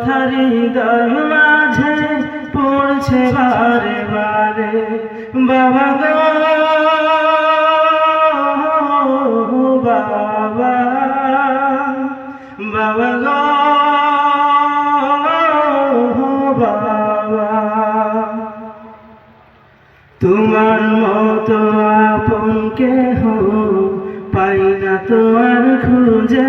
কথা হৃদয় মাঝে পড়ছে বারে বারে। বাবা গো, বাবা বাবা বাবা। তোমার মতো আপন কেহ পাই না তো আর খুঁজে।